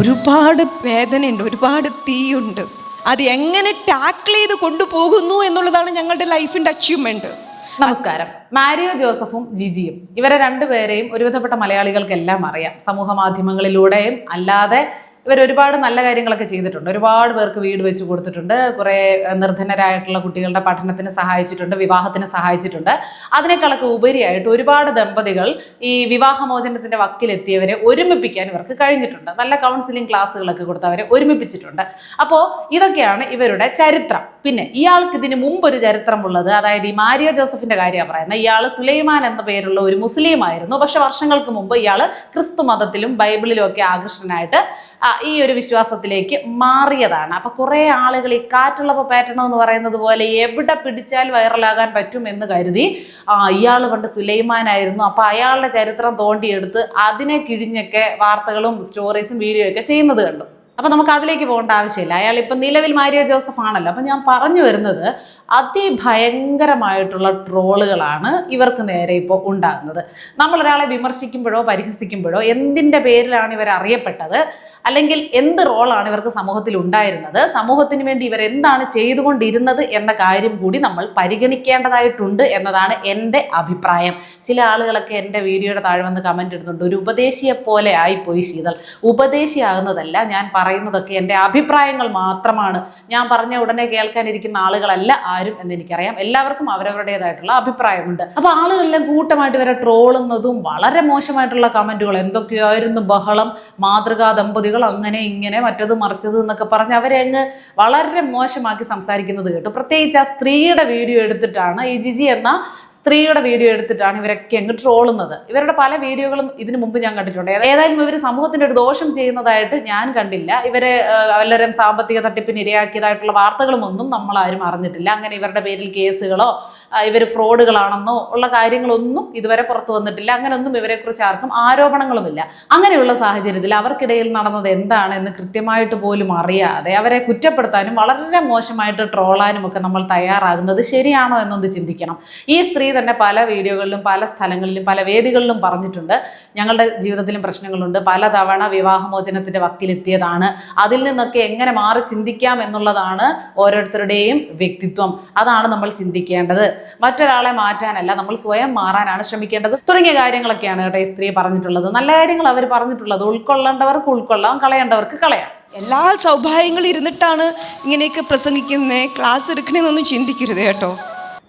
ഒരുപാട് വേദനയുണ്ട് ഒരുപാട് തീയുണ്ട്. അത് എങ്ങനെ ടാക്കിൾ ചെയ്ത് കൊണ്ടുപോകുന്നു എന്നുള്ളതാണ് ഞങ്ങളുടെ ലൈഫിന്റെ അച്ചീവ്മെന്റ് നമസ്കാരം. മാരിയോ ജോസഫും ജിജിയും. ഇവരെ രണ്ടുപേരെയും ഒരുവിധപ്പെട്ട മലയാളികൾക്കെല്ലാം അറിയാം. സമൂഹ മാധ്യമങ്ങളിലൂടെയും അല്ലാതെ ഇവർ ഒരുപാട് നല്ല കാര്യങ്ങളൊക്കെ ചെയ്തിട്ടുണ്ട്. ഒരുപാട് പേർക്ക് വീട് വെച്ച് കൊടുത്തിട്ടുണ്ട്. കുറേ നിർധനരായിട്ടുള്ള കുട്ടികളുടെ പഠനത്തിന് സഹായിച്ചിട്ടുണ്ട് വിവാഹത്തിന് സഹായിച്ചിട്ടുണ്ട്. അതിനേക്കാളൊക്കെ ഉപരിയായിട്ട് ഒരുപാട് ദമ്പതികൾ ഈ വിവാഹമോചനത്തിന്റെ വക്കിലെത്തിയവരെ ഒരുമിപ്പിക്കാൻ ഇവർക്ക് കഴിഞ്ഞിട്ടുണ്ട്. നല്ല കൗൺസിലിംഗ് ക്ലാസ്സുകളൊക്കെ കൊടുത്ത് അവരെ ഒരുമിപ്പിച്ചിട്ടുണ്ട്. അപ്പോൾ ഇതൊക്കെയാണ് ഇവരുടെ ചരിത്രം. പിന്നെ ഇയാൾക്ക് ഇതിന് മുമ്പ് ഒരു ചരിത്രമുള്ളത് അതായത് ഈ മാരിയ ജോസഫിന്റെ കാര്യമാണ് പറയുന്നത്. ഇയാൾ സുലൈമാൻ എന്ന പേരുള്ള ഒരു മുസ്ലിം ആയിരുന്നു. പക്ഷെ വർഷങ്ങൾക്ക് മുമ്പ് ഇയാൾ ക്രിസ്തു മതത്തിലും ബൈബിളിലും ഒക്കെ ആകൃഷ്ടനായിട്ട് ഈ ഒരു വിശ്വാസത്തിലേക്ക് മാറിയതാണ്. അപ്പൊ കുറെ ആളുകൾ ഈ കാറ്റുള്ളപ്പോൾ പാറ്റണം എന്ന് പറയുന്നത് പോലെ എവിടെ പിടിച്ചാൽ വൈറലാകാൻ പറ്റും എന്ന് കരുതി ആ ഇയാൾ പണ്ട് സുലൈമാനായിരുന്നു അപ്പൊ അയാളുടെ ചരിത്രം തോണ്ടിയെടുത്ത് അതിനെ കിഴിഞ്ഞൊക്കെ വാർത്തകളും സ്റ്റോറീസും വീഡിയോ ഒക്കെ ചെയ്യുന്നത് കണ്ടു. അപ്പൊ നമുക്ക് അതിലേക്ക് പോകേണ്ട ആവശ്യമില്ല. അയാൾ ഇപ്പൊ നിലവിൽ മാരിയ ജോസഫ് ആണല്ലോ. അപ്പൊ ഞാൻ പറഞ്ഞു വരുന്നത് അതിഭയങ്കരമായിട്ടുള്ള ട്രോളുകളാണ് ഇവർക്ക് നേരെ ഇപ്പോൾ ഉണ്ടാകുന്നത്. നമ്മളൊരാളെ വിമർശിക്കുമ്പോഴോ പരിഹസിക്കുമ്പോഴോ എന്തിന്റെ പേരിലാണ് ഇവർ അറിയപ്പെട്ടത്? അല്ലെങ്കിൽ എന്ത് റോളാണ് ഇവർക്ക് സമൂഹത്തിൽ ഉണ്ടായിരുന്നത്? സമൂഹത്തിന് വേണ്ടി ഇവർ എന്താണ് ചെയ്തുകൊണ്ടിരുന്നത് എന്ന കാര്യം കൂടി നമ്മൾ പരിഗണിക്കേണ്ടതായിട്ടുണ്ട് എന്നതാണ് എന്റെ അഭിപ്രായം. ചില ആളുകളൊക്കെ എന്റെ വീഡിയോയുടെ താഴെ വന്ന് കമന്റ് ഇടുന്നുണ്ട്. ഒരു ഉപദേശിയെ പോലെ ആയിപ്പോയി ശീതൾ. ഉപദേശിയാകുന്നതല്ല ഞാൻ പറയുന്നതൊക്കെ എന്റെ അഭിപ്രായങ്ങൾ മാത്രമാണ്. ഞാൻ പറഞ്ഞ ഉടനെ കേൾക്കാനിരിക്കുന്ന ആളുകളല്ല ആരും എന്ന് എനിക്കറിയാം. എല്ലാവർക്കും അവരവരുടേതായിട്ടുള്ള അഭിപ്രായമുണ്ട്. അപ്പോൾ ആളുകളെല്ലാം കൂട്ടമായിട്ട് വരെ ട്രോളുന്നതും വളരെ മോശമായിട്ടുള്ള കമന്റുകൾ എന്തൊക്കെയായിരുന്നു ബഹളം മാതൃകാ ദമ്പതികൾ അങ്ങനെ ഇങ്ങനെ മറ്റത് മറിച്ചത് എന്നൊക്കെ പറഞ്ഞ് അവരെ അങ്ങ് വളരെ മോശമാക്കി സംസാരിക്കുന്നത് കേട്ടു. പ്രത്യേകിച്ച് ആ സ്ത്രീയുടെ വീഡിയോ എടുത്തിട്ടാണ് ഈ ജിജി എന്ന സ്ത്രീയുടെ വീഡിയോ എടുത്തിട്ടാണ് ഇവരൊക്കെ അങ്ങ് ട്രോളുന്നത് ഇവരുടെ പല വീഡിയോകളും ഇതിനു മുമ്പ് ഞാൻ കണ്ടിട്ടുണ്ട്. ഏതായാലും ഇവർ സമൂഹത്തിന്റെ ഒരു ദോഷം ചെയ്യുന്നതായിട്ട് ഞാൻ കണ്ടില്ല. ഇവരെ വല്ലവരും സാമ്പത്തിക തട്ടിപ്പിന് ഇരയാക്കിയതായിട്ടുള്ള വാർത്തകളും ഒന്നും നമ്മൾ ആരും അറിഞ്ഞിട്ടില്ല. അങ്ങനെ ഇവരുടെ പേരിൽ കേസുകളോ ഇവർ ഫ്രോഡുകളാണെന്നോ ഉള്ള കാര്യങ്ങളൊന്നും ഇതുവരെ പുറത്തു വന്നിട്ടില്ല. അങ്ങനെയൊന്നും ഇവരെക്കുറിച്ച് ആർക്കും ആരോപണങ്ങളുമില്ല. അങ്ങനെയുള്ള സാഹചര്യത്തിൽ അവർക്കിടയിൽ നടന്നത് എന്താണ് എന്ന് കൃത്യമായിട്ട് പോലും അറിയാതെ അവരെ കുറ്റപ്പെടുത്താനും വളരെ മോശമായിട്ട് ട്രോളാനും ഒക്കെ നമ്മൾ തയ്യാറാകുന്നത് ശരിയാണോ എന്നൊന്ന് ചിന്തിക്കണം. ഈ സ്ത്രീ തന്നെ പല വീഡിയോകളിലും പല സ്ഥലങ്ങളിലും പല വേദികളിലും പറഞ്ഞിട്ടുണ്ട്. ഞങ്ങളുടെ ജീവിതത്തിലും പ്രശ്നങ്ങളുണ്ട്. പലതവണ വിവാഹമോചനത്തിന്റെ വക്കിലെത്തിയതാണ് അതിൽ നിന്നൊക്കെ എങ്ങനെ മാറി ചിന്തിക്കാം എന്നുള്ളതാണ് ഓരോരുത്തരുടെയും വ്യക്തിത്വം. അതാണ് നമ്മൾ ചിന്തിക്കേണ്ടത്. മറ്റൊരാളെ മാറ്റാനല്ല നമ്മൾ സ്വയം മാറാനാണ് ശ്രമിക്കേണ്ടത്. തുടങ്ങിയ കാര്യങ്ങളൊക്കെയാണ് കേട്ടോ ഈ സ്ത്രീ പറഞ്ഞിട്ടുള്ളത്. നല്ല കാര്യങ്ങൾ അവർ പറഞ്ഞിട്ടുള്ളത്. ഉൾക്കൊള്ളേണ്ടവർക്ക് ഉൾക്കൊള്ളാം കളയേണ്ടവർക്ക് കളയാം. എല്ലാ സൗഭാഗ്യങ്ങളും ഇരുന്നിട്ടാണ് ഇങ്ങനെയൊക്കെ പ്രസംഗിക്കുന്നത് ക്ലാസ് എടുക്കണമെന്നൊന്നും ചിന്തിക്കരുത് കേട്ടോ.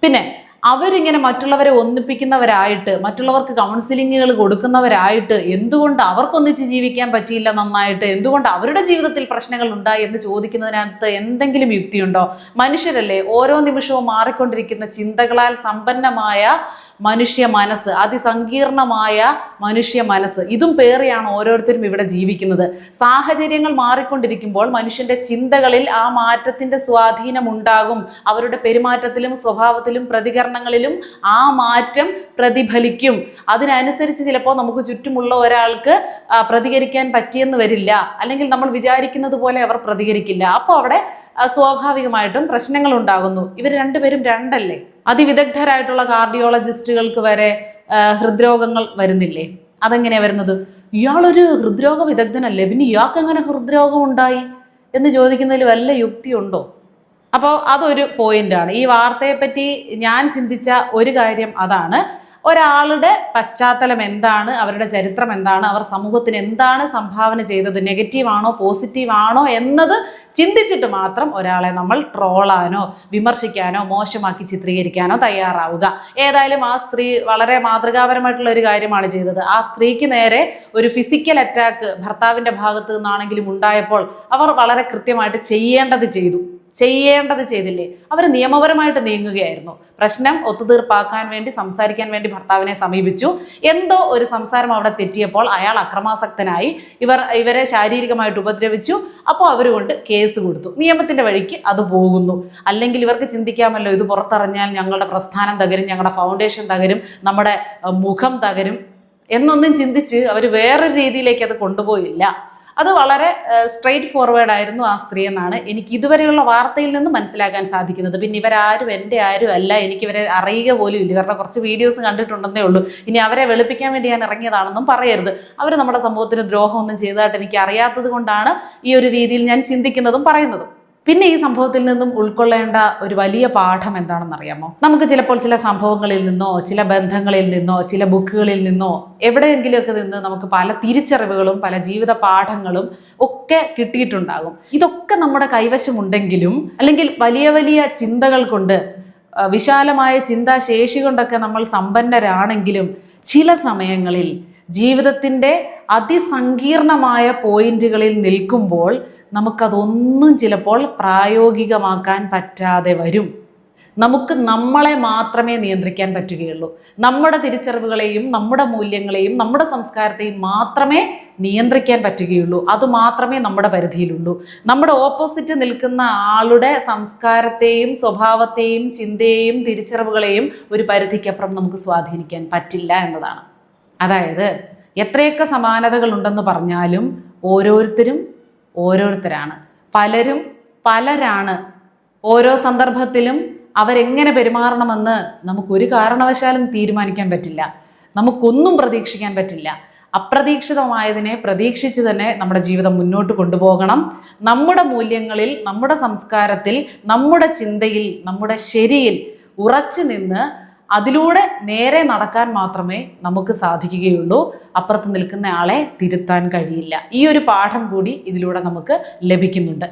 പിന്നെ അവരിങ്ങനെ മറ്റുള്ളവരെ ഒന്നിപ്പിക്കുന്നവരായിട്ട് മറ്റുള്ളവർക്ക് കൗൺസിലിങ്ങുകൾ കൊടുക്കുന്നവരായിട്ട് എന്തുകൊണ്ട് അവർക്കൊന്നിച്ച് ജീവിക്കാൻ പറ്റിയില്ല നന്നായിട്ട്? എന്തുകൊണ്ട് അവരുടെ ജീവിതത്തിൽ പ്രശ്നങ്ങൾ ഉണ്ടായി എന്ന് ചോദിക്കുന്നതിനകത്ത് എന്തെങ്കിലും യുക്തിയുണ്ടോ? മനുഷ്യരല്ലേ ഓരോ നിമിഷവും മാറിക്കൊണ്ടിരിക്കുന്ന ചിന്തകളാൽ സമ്പന്നമായ മനുഷ്യ മനസ്സ് അതിസങ്കീർണമായ മനുഷ്യ മനസ്സ്. ഇതും പേറിയാണ് ഓരോരുത്തരും ഇവിടെ ജീവിക്കുന്നത്. സാഹചര്യങ്ങൾ മാറിക്കൊണ്ടിരിക്കുമ്പോൾ മനുഷ്യന്റെ ചിന്തകളിൽ ആ മാറ്റത്തിന്റെ സ്വാധീനം ഉണ്ടാകും. അവരുടെ പെരുമാറ്റത്തിലും സ്വഭാവത്തിലും പ്രതികരണങ്ങളിലും ആ മാറ്റം പ്രതിഫലിക്കും. അതിനനുസരിച്ച് ചിലപ്പോൾ നമുക്ക് ചുറ്റുമുള്ള ഒരാൾക്ക് പ്രതികരിക്കാൻ പറ്റിയെന്ന് വരില്ല. അല്ലെങ്കിൽ നമ്മൾ വിചാരിക്കുന്നത് പോലെ അവർ പ്രതികരിക്കില്ല. അപ്പോൾ അവിടെ സ്വാഭാവികമായിട്ടും പ്രശ്നങ്ങൾ ഉണ്ടാകുന്നു. ഇവർ രണ്ടുപേരും രണ്ടല്ലേ? അതിവിദഗ്ധരായിട്ടുള്ള കാർഡിയോളജിസ്റ്റുകൾക്ക് വരെ ഹൃദ്രോഗങ്ങൾ വരുന്നില്ലേ? അതെങ്ങനെയാ വരുന്നത്? ഇയാളൊരു ഹൃദ്രോഗ വിദഗ്ധനല്ലേ? പിന്നെ ഇയാൾക്ക് എങ്ങനെ ഹൃദ്രോഗം ഉണ്ടായി എന്ന് ചോദിക്കുന്നതിൽ വല്ല യുക്തിയുണ്ടോ? അപ്പോൾ അതൊരു പോയിന്റാണ് ഈ വാർത്തയെപ്പറ്റി ഞാൻ ചിന്തിച്ച ഒരു കാര്യം അതാണ്. ഒരാളുടെ പശ്ചാത്തലം എന്താണ്? അവരുടെ ചരിത്രം എന്താണ്? അവർ സമൂഹത്തിന് എന്താണ് സംഭാവന ചെയ്തത്? നെഗറ്റീവാണോ പോസിറ്റീവാണോ എന്നത് ചിന്തിച്ചിട്ട് മാത്രം ഒരാളെ നമ്മൾ ട്രോളാനോ വിമർശിക്കാനോ മോശമാക്കി ചിത്രീകരിക്കാനോ തയ്യാറാവുക. ഏതായാലും ആ സ്ത്രീ വളരെ മാതൃകാപരമായിട്ടുള്ള ഒരു കാര്യമാണ് ചെയ്തത്. ആ സ്ത്രീക്ക് നേരെ ഒരു ഫിസിക്കൽ അറ്റാക്ക് ഭർത്താവിന്റെ ഭാഗത്തു നിന്നാണെങ്കിലും ഉണ്ടായപ്പോൾ അവർ വളരെ കൃത്യമായിട്ട് ചെയ്യേണ്ടത് ചെയ്തു. ചെയ്യേണ്ടത് ചെയ്തില്ലേ? അവർ നിയമപരമായിട്ട് നീങ്ങുകയായിരുന്നു. പ്രശ്നം ഒത്തുതീർപ്പാക്കാൻ വേണ്ടി സംസാരിക്കാൻ വേണ്ടി ഭർത്താവിനെ സമീപിച്ചു. എന്തോ ഒരു സംസാരം അവിടെ തെറ്റിയപ്പോൾ അയാൾ അക്രമാസക്തനായി ഇവർ ഇവരെ ശാരീരികമായിട്ട് ഉപദ്രവിച്ചു. അപ്പോൾ അവർ കൊണ്ട് കേസ് കൊടുത്തു. നിയമത്തിന്റെ വഴിക്ക് അത് പോകുന്നു. അല്ലെങ്കിൽ ഇവർക്ക് ചിന്തിക്കാമല്ലോ ഇത് പുറത്തറിഞ്ഞാൽ ഞങ്ങളുടെ പ്രസ്ഥാനം തകരും ഞങ്ങളുടെ ഫൗണ്ടേഷൻ തകരും നമ്മുടെ മുഖം തകരും എന്നൊന്നും ചിന്തിച്ച് അവർ വേറൊരു രീതിയിലേക്ക് അത് കൊണ്ടുപോയില്ല. അത് വളരെ സ്ട്രെയിറ്റ് ഫോർവേഡ് ആയിരുന്നു ആ സ്ത്രീ എന്നാണ് എനിക്ക് ഇതുവരെയുള്ള വാർത്തയിൽ നിന്ന് മനസ്സിലാക്കാൻ സാധിക്കുന്നത്. പിന്നെ ഇവരാരും എന്റെ ആരും അല്ല. എനിക്കിവരെ അറിയുക പോലും ഇല്ല. ഇവരുടെ കുറച്ച് വീഡിയോസ് കണ്ടിട്ടുണ്ടെന്നേ ഉള്ളൂ. ഇനി അവരെ വെളുപ്പിക്കാൻ വേണ്ടി ഞാൻ ഇറങ്ങിയതാണെന്നും പറയരുത്. അവർ നമ്മുടെ സമൂഹത്തിന് ദ്രോഹമൊന്നും ചെയ്തതായിട്ട് എനിക്ക് അറിയാത്തത് കൊണ്ടാണ് ഈ ഒരു രീതിയിൽ ഞാൻ ചിന്തിക്കുന്നതും പറയുന്നതും. പിന്നെ ഈ സംഭവത്തിൽ നിന്നും ഉൾക്കൊള്ളേണ്ട ഒരു വലിയ പാഠം എന്താണെന്നറിയാമോ നമുക്ക് ചിലപ്പോൾ ചില സംഭവങ്ങളിൽ നിന്നോ ചില ബന്ധങ്ങളിൽ നിന്നോ ചില ബുക്കുകളിൽ നിന്നോ എവിടെയെങ്കിലുമൊക്കെ നിന്ന് നമുക്ക് പല തിരിച്ചറിവുകളും പല ജീവിത പാഠങ്ങളും ഒക്കെ കിട്ടിയിട്ടുണ്ടാകും. ഇതൊക്കെ നമ്മുടെ കൈവശമുണ്ടെങ്കിലും അല്ലെങ്കിൽ വലിയ വലിയ ചിന്തകൾ കൊണ്ട് വിശാലമായ ചിന്താശേഷി കൊണ്ടൊക്കെ നമ്മൾ സമ്പന്നരാണെങ്കിലും ചില സമയങ്ങളിൽ ജീവിതത്തിന്റെ അതിസങ്കീർണമായ പോയിന്റുകളിൽ നിൽക്കുമ്പോൾ നമുക്കതൊന്നും ചിലപ്പോൾ പ്രായോഗികമാക്കാൻ പറ്റാതെ വരും. നമുക്ക് നമ്മളെ മാത്രമേ നിയന്ത്രിക്കാൻ പറ്റുകയുള്ളൂ. നമ്മുടെ തിരിച്ചറിവുകളെയും നമ്മുടെ മൂല്യങ്ങളെയും നമ്മുടെ സംസ്കാരത്തെയും മാത്രമേ നിയന്ത്രിക്കാൻ പറ്റുകയുള്ളൂ. അത് മാത്രമേ നമ്മുടെ പരിധിയിലുള്ളൂ. നമ്മുടെ ഓപ്പോസിറ്റ് നിൽക്കുന്ന ആളുടെ സംസ്കാരത്തെയും സ്വഭാവത്തെയും ചിന്തയെയും തിരിച്ചറിവുകളെയും ഒരു പരിധിക്കപ്പുറം നമുക്ക് സ്വാധീനിക്കാൻ പറ്റില്ല എന്നതാണ്. അതായത് എത്രയൊക്കെ സമാനതകളുണ്ടെന്ന് പറഞ്ഞാലും ഓരോരുത്തരും ഓരോരുത്തരാണ്. പലരും പലരാണ് ഓരോ സന്ദർഭത്തിലും അവരെങ്ങനെ പെരുമാറണമെന്ന് നമുക്കൊരു കാരണവശാലും തീരുമാനിക്കാൻ പറ്റില്ല. നമുക്കൊന്നും പ്രതീക്ഷിക്കാൻ പറ്റില്ല. അപ്രതീക്ഷിതമായതിനെ പ്രതീക്ഷിച്ച് തന്നെ നമ്മുടെ ജീവിതം മുന്നോട്ട് കൊണ്ടുപോകണം. നമ്മുടെ മൂല്യങ്ങളിൽ നമ്മുടെ സംസ്കാരത്തിൽ നമ്മുടെ ചിന്തയിൽ നമ്മുടെ ശരിയിൽ ഉറച്ചു നിന്ന് അതിലൂടെ നേരെ നടക്കാൻ മാത്രമേ നമുക്ക് സാധിക്കുകയുള്ളൂ. അപ്പുറത്ത് നിൽക്കുന്ന ആളെ തിരുത്താൻ കഴിയില്ല. ഈ ഒരു പാഠം കൂടി ഇതിലൂടെ നമുക്ക് ലഭിക്കുന്നുണ്ട്.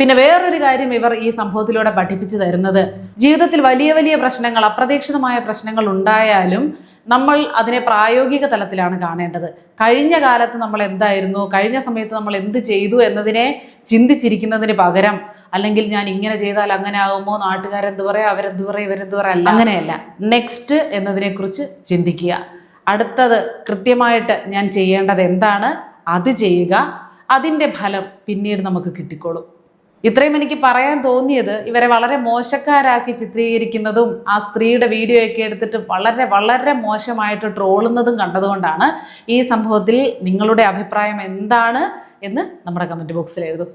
പിന്നെ വേറൊരു കാര്യം ഇവർ ഈ സംഭവത്തിലൂടെ പഠിപ്പിച്ചു തരുന്നത്. ജീവിതത്തിൽ വലിയ വലിയ പ്രശ്നങ്ങൾ അപ്രതീക്ഷിതമായ പ്രശ്നങ്ങൾ ഉണ്ടായാലും നമ്മൾ അതിനെ പ്രായോഗിക തലത്തിലാണ് കാണേണ്ടത്. കഴിഞ്ഞ കാലത്ത് നമ്മൾ എന്തായിരുന്നു? കഴിഞ്ഞ സമയത്ത് നമ്മൾ എന്ത് ചെയ്തു എന്നതിനെ ചിന്തിച്ചിരിക്കുന്നതിന് പകരം അല്ലെങ്കിൽ ഞാൻ ഇങ്ങനെ ചെയ്താൽ അങ്ങനെ ആകുമോ നാട്ടുകാരെന്ത് പറയാം? അവരെന്ത് പറയും? ഇവരെന്ത് പറയാം? അല്ല. അങ്ങനെയല്ല. നെക്സ്റ്റ് എന്നതിനെക്കുറിച്ച് ചിന്തിക്കുക. അടുത്തത് കൃത്യമായിട്ട് ഞാൻ ചെയ്യേണ്ടത് എന്താണ്? അത് ചെയ്യുക. അതിന്റെ ഫലം പിന്നീട് നമുക്ക് കിട്ടിക്കോളും. ഇത്രയും എനിക്ക് പറയാൻ തോന്നിയത് ഇവരെ വളരെ മോശക്കാരാക്കി ചിത്രീകരിക്കുന്നതും ആ സ്ത്രീയുടെ വീഡിയോ ഒക്കെ എടുത്തിട്ട് വളരെ വളരെ മോശമായിട്ട് ട്രോളുന്നതും കണ്ടതുകൊണ്ടാണ് ഈ സംഭവത്തിൽ നിങ്ങളുടെ അഭിപ്രായം എന്താണ് എന്ന് നമ്മുടെ കമന്റ് ബോക്സിൽ എഴുതും.